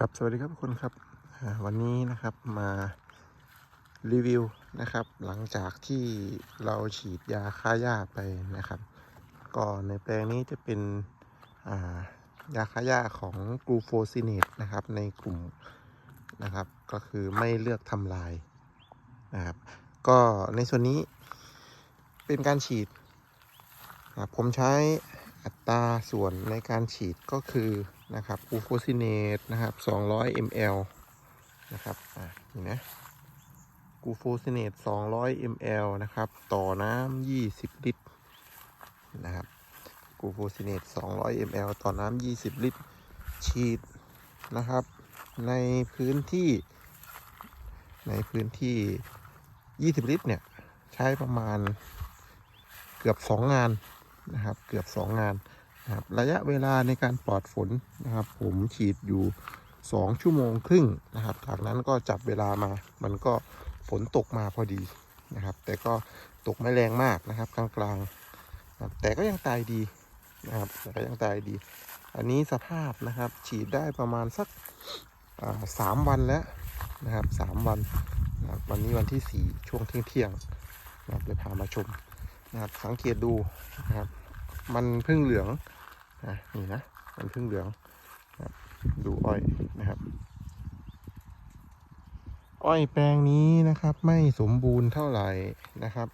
ครับสวัสดีครับทุกคนครับวันนี้นะครับมารีวิวนะครับ หลังจากที่เราฉีดยาฆ่าหญ้าไปนะครับ ก็ในแปลงนี้จะเป็นายาฆ่าหญ้าของกลูโฟซิเนตนะครับในกลุ่มนะครับ ก็คือไม่เลือกทำลายนะครับ ก็ในส่วนนี้เป็นการฉีดนะผมใช้ อัตราส่วนในการฉีดก็คือนะครับกลูโฟซิเนตนะครับ 200 ml นะครับอะนี่นะกูโฟซิเนต200 ml นะครับ ต่อน้ำ20 ลิตรนะครับกูโฟซิเนต200 ml ต่อน้ำ20 ลิตร ฉีดนะครับ ในพื้นที่ ในพื้นที่ 20 ลิตรเนี่ย ใช้ประมาณเกือบ 2 งาน นะครับ เกือบ 2 งานนะครับระยะเวลาในการปลอดฝนนะครับ ผมฉีดอยู่ 2 ชั่วโมงครึ่งนะครับ จากนั้นก็จับเวลามา มันก็ฝนตกมาพอดีนะครับ แต่ก็ตกไม่แรงมากนะครับ กลางๆนะแต่ก็ยังตายดีนะครับแต่ก็ยังตายดี อันนี้สภาพนะครับ ฉีดได้ประมาณสักสามวันแล้วนะครับสามวันนะครับวันนี้วันที่สี่ช่วงเที่ยงเที่ยงๆนะครับเดี๋ยวพามาชม นะครับสังเกตดูนะครับ มันพึ่งเหลืองนะนี่นะมันพึ่งเหลืองนะครับดูอ้อยนะครับ อ้อยแปลงนี้นะครับ ไม่สมบูรณ์เท่าไหร่นะครับ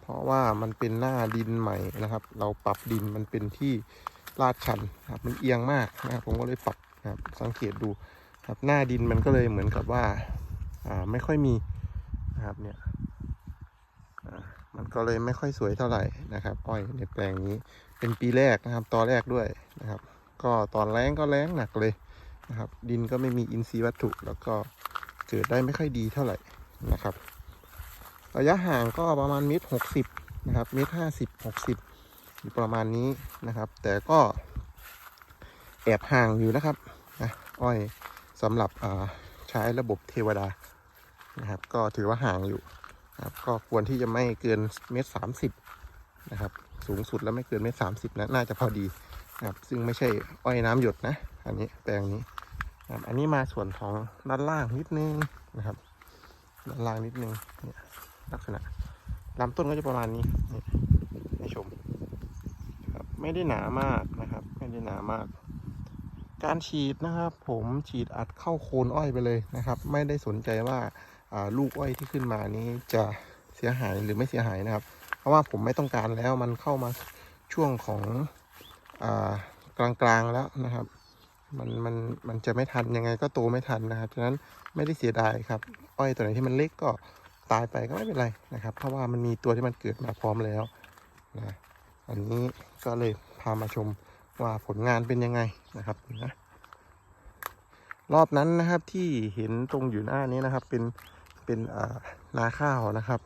เพราะว่ามันเป็นหน้าดินใหม่นะครับ เราปรับดินมันเป็นที่ลาดชันนะครับ มันเอียงมากนะครับ ผมก็เลยปรับนะครับ สังเกตดูครับหน้าดินมันก็เลยเหมือนกับว่าอ่าไม่ค่อยมีนะครับเนี่ย มันก็เลยไม่ค่อยสวยเท่าไหร่นะครับอ้อยในแปลงนี้เป็นปีแรกนะครับ ตอนแรกด้วยนะครับ ก็ตอนแรงก็แรงหนักเลยนะครับ ดินก็ไม่มีอินทรีย์วัตถุ แล้วก็เกิดได้ไม่ค่อยดีเท่าไหร่นะครับ ระยะห่างก็ประมาณเมตรหกสิบนะครับเมตรห้าสิบหกสิบอยู่ประมาณนี้นะครับ แต่ก็แอบห่างอยู่นะครับนะอ้อยสำหรับใช้ระบบเทวดานะครับ ก็ถือว่าห่างอยู่ ครับก็ควรที่จะไม่เกินเมตรสามสิบนะครับ สูงสุดแล้วไม่เกินเมตรสามสิบนะน่าจะพอดีนะครับ ซึ่งไม่ใช่อ้อยน้ำหยดนะ อันนี้แปลงนี้นะครับอันนี้มาส่วนของด้านล่างนิดนึงนะครับ ด้านล่างนิดนึงเนี่ยลักษณะลำต้นก็จะประมาณนี้นี่ให้ชมครับไม่ได้หนามากนะครับ ไม่ได้หนามาก การฉีดนะครับ ผมฉีดอัดเข้าโคนอ้อยไปเลยนะครับ ไม่ได้สนใจว่า ลูกอ้อยที่ขึ้นมานี้จะเสียหายหรือไม่เสียหายนะครับ เพราะว่าผมไม่ต้องการแล้วมันเข้ามาช่วงของอกลางๆแล้วนะครับมันมันมันจะไม่ทันยังไงก็โตไม่ทันนะครับฉะนั้นไม่ได้เสียดายครับ อ้อยตัวไหนที่มันเล็กก็ตายไปก็ไม่เป็นไรนะครับ เพราะว่ามันมีตัวที่มันเกิดมาพร้อมแล้วนะอันนี้ก็เลยพามาชมว่าผลงานเป็นยังไงนะครับนะรอบนั้นนะครับที่เห็นตรงอยู่หน้านี้นะครับ เป็น เป็นนาข้าวนะครับ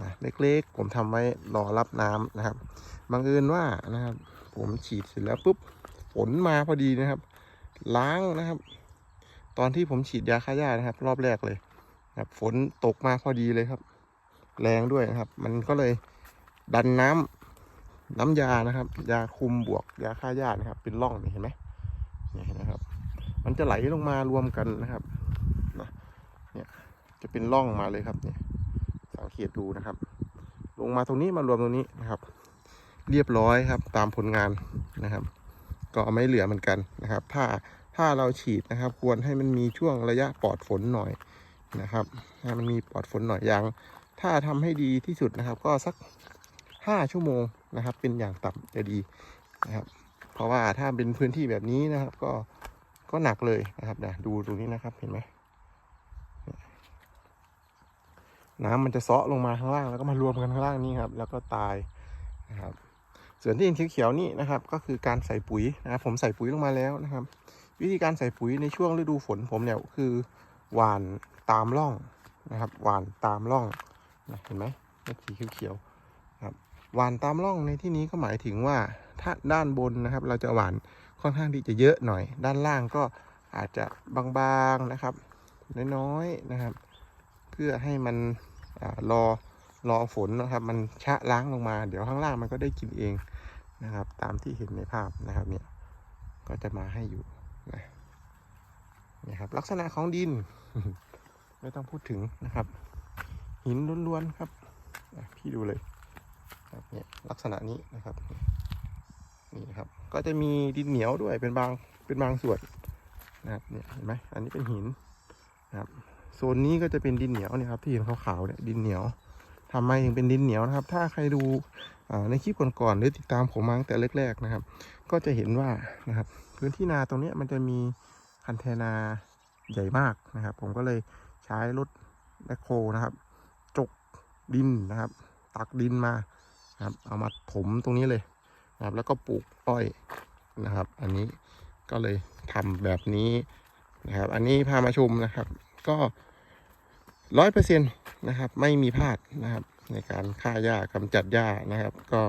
นะเล็กๆ ผมทำไว้รอรับน้ำนะครับบังเอิญว่านะครับ ผมฉีดเสร็จแล้วปุ๊บฝนมาพอดีนะครับ ล้างนะครับ ตอนที่ผมฉีดยาฆ่าหญ้านะครับ รอบแรกเลยนะครับฝนตกมาพอดีเลยครับ แรงด้วยนะครับ มันก็เลยดันน้ำน้ำยานะครับ ยาคุมบวกยาฆ่าหญ้านะครับ เป็นร่องนี่เห็นไหมเนี่ยเห็นนะครับ มันจะไหลลงมารวมกันนะครับนะเนี่ย จะเป็นร่องมาเลยครับเนี่ยสังเกตดูนะครับ ลงมาตรงนี้มารวมตรงนี้นะครับ เรียบร้อยครับตามผลงานนะครับ ก็ไม่เหลือเหมือนกันนะครับ ถ้าถ้าเราฉีดนะครับ ควรให้มันมีช่วงระยะปลอดฝนหน่อยนะครับให้มันมีปลอดฝนหน่อยอย่างถ้าทำให้ดีที่สุดนะครับ ก็สักห้าชั่วโมงนะครับ เป็นอย่างต่ำจะดีนะครับ เพราะว่าถ้าเป็นพื้นที่แบบนี้นะครับ ก็ก็หนักเลยนะครับนะดูตรงนี้นะครับเห็นไหม น้ำมันจะเซาะลงมาข้างล่างแล้วก็มารวมกันข้างล่างนี้ครับ แล้วก็ตายนะครับ ส่วนที่เห็นเขียวๆนี่นะครับ ก็คือการใส่ปุ๋ยนะครับผมใส่ปุ๋ยลงมาแล้วนะครับ วิธีการใส่ปุ๋ยในช่วงฤดูฝนผมเนี่ยคือหว่านตามร่องนะครับหว่านตามร่องนะเห็นไหมเม็ดสีเขียวๆครับหว่านตามร่องในที่นี้ก็หมายถึงว่าถ้าด้านบนนะครับ เราจะหว่านค่อนข้างที่จะเยอะหน่อย ด้านล่างก็อาจจะบางๆนะครับ น้อยๆนะครับ เพื่อให้มัน รอรอฝนนะครับ มันชะล้างลงมา เดี๋ยวข้างล่างมันก็ได้กินเองนะครับ ตามที่เห็นในภาพนะครับเนี่ยก็จะมาให้อยู่นะนี่ครับ ลักษณะของดิน ไม่ต้องพูดถึงนะครับ หินล้วนๆครับพี่ดูเลยครับเนี่ยลักษณะนี้นะครับนี่ครับ ก็จะมีดินเหนียวด้วยเป็นบางเป็นบางส่วนนะครับเนี่ยเห็นไหมอันนี้เป็นหิน โซนนี้ก็จะเป็นดินเหนียวเนี่ยครับที่เห็นขาวๆเนี่ยดินเหนียวทำไมถึงเป็นดินเหนียวนะครับ ถ้าใครดูในคลิปก่อนๆหรือติดตามผมมาตั้งแต่แรกๆนะครับ ก็จะเห็นว่านะครับพื้นที่นาตรงนี้มันจะมีคันเทนาใหญ่มากนะครับ ผมก็เลยใช้รถแบคโฮนะครับ จกดินนะครับ ตักดินมาครับเอามาถมตรงนี้เลยนะครับ แล้วก็ปลูกอ้อยนะครับ อันนี้ก็เลยทำแบบนี้นะครับ อันนี้พามาชมนะครับ ก็ร้อยเปอร์เซ็นต์นะครับ ไม่มีพลาดนะครับ ในการฆ่าหญ้ากำจัดหญ้านะครับ ก็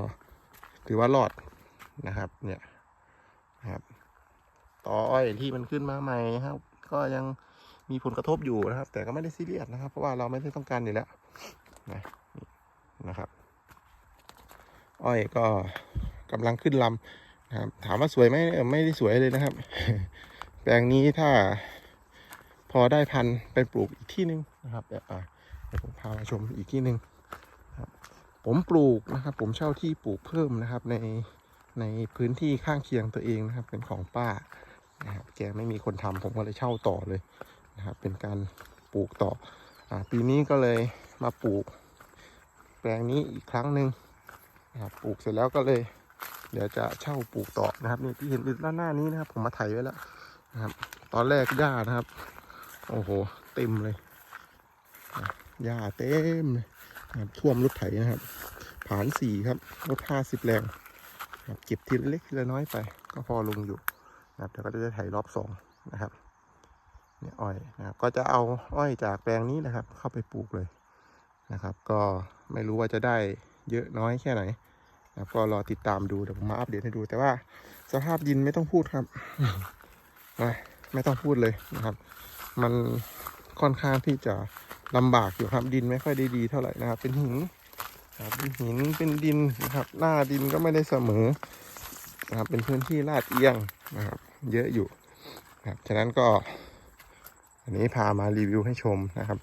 ถือว่ารอดนะครับ เนี่ยนะครับต่ออ้อยที่มันขึ้นมาใหม่ครับ ก็ยังมีผลกระทบอยู่นะครับ แต่ก็ไม่ได้ซีเรียสนะครับ เพราะว่าเราไม่ได้ต้องการอยู่แล้วนะนะครับ อ้อยก็กำลังขึ้นลำนะครับ ถามว่าสวยไหมไม่ได้สวยเลยนะครับ แปลงนี้ถ้า พอได้พันธุ์ไปปลูกอีกที่หนึ่งนะครับเดี๋ยวผมพามาชมอีกที่หนึ่งครับผมปลูกนะครับ ผมเช่าที่ปลูกเพิ่มนะครับในในพื้นที่ข้างเคียงตัวเองนะครับ เป็นของป้านะครับแกไม่มีคนทำผมก็เลยเช่าต่อเลยนะครับ เป็นการปลูกต่ออปีนี้ก็เลยมาปลูก แปลงนี้อีกครั้งหนึ่งนะครับปลูกเสร็จแล้วก็เลย เดี๋ยวจะเช่าปลูกต่อนะครับนี่ที่เห็นด้านหน้านี้นะครับ ผมมาไถไว้แล้วนะครับ ตอนแรกหญ้านะครับ โอ้โห เต็มเลยนะหญ้าเต็มเลยนะครับท่วมรถไถนะครับ ผานสี่ครับรถห้าสิบแรงนะครับเก็บทีละเล็กทีละน้อยไป ก็พอลงอยู่นะครับแต่ก็จะไถรอบสองนะครับเนี่ยอ้อยนะครับก็จะเอาอ้อยจากแปลงนี้นะครับ เข้าไปปลูกเลยนะครับ ก็ไม่รู้ว่าจะได้เยอะน้อยแค่ไหนนะครับก็รอติดตามดูเดี๋ยวผมมาอัปเดตให้ดู แต่ว่าสภาพดินไม่ต้องพูดครับนะไม่ต้องพูดเลยนะครับ มันค่อนข้างที่จะลำบากอยู่ครับดินไม่ค่อยได้ดีเท่าไหร่นะครับ เป็นหินครับเป็นหินเป็นดินนะครับ หน้าดินก็ไม่ได้เสมอนะครับเป็นพื้นที่ลาดเอียงนะครับ เยอะอยู่นะครับฉะนั้นก็ อันนี้พามารีวิวให้ชมนะครับ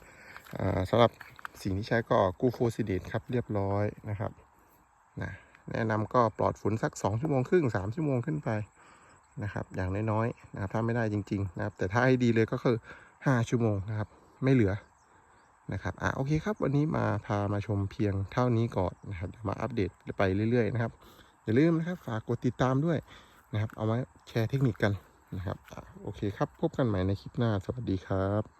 อ่าสำหรับสิ่งที่ใช้ก็กูโฟซิเดตครับเรียบร้อยนะครับนะแนะนำก็ปลอดฝุ่นสัก 2 ชั่วโมงครึ่ง 3 ชั่วโมงขึ้นไป นะครับ อย่างน้อยๆนะครับถ้าไม่ได้จริง ๆ นะครับ แต่ถ้าให้ดีเลยก็คือ 5 ชั่วโมงนะครับ ไม่เหลือนะครับอะโอเคครับ วันนี้มาพามาชมเพียงเท่านี้ก่อนนะครับมาอัปเดตไปเรื่อยๆนะครับอย่าลืมนะครับฝากกดติดตามด้วยนะครับ เอามาแชร์เทคนิคกันนะครับอะโอเคครับ พบกันใหม่ในคลิปหน้าสวัสดีครับ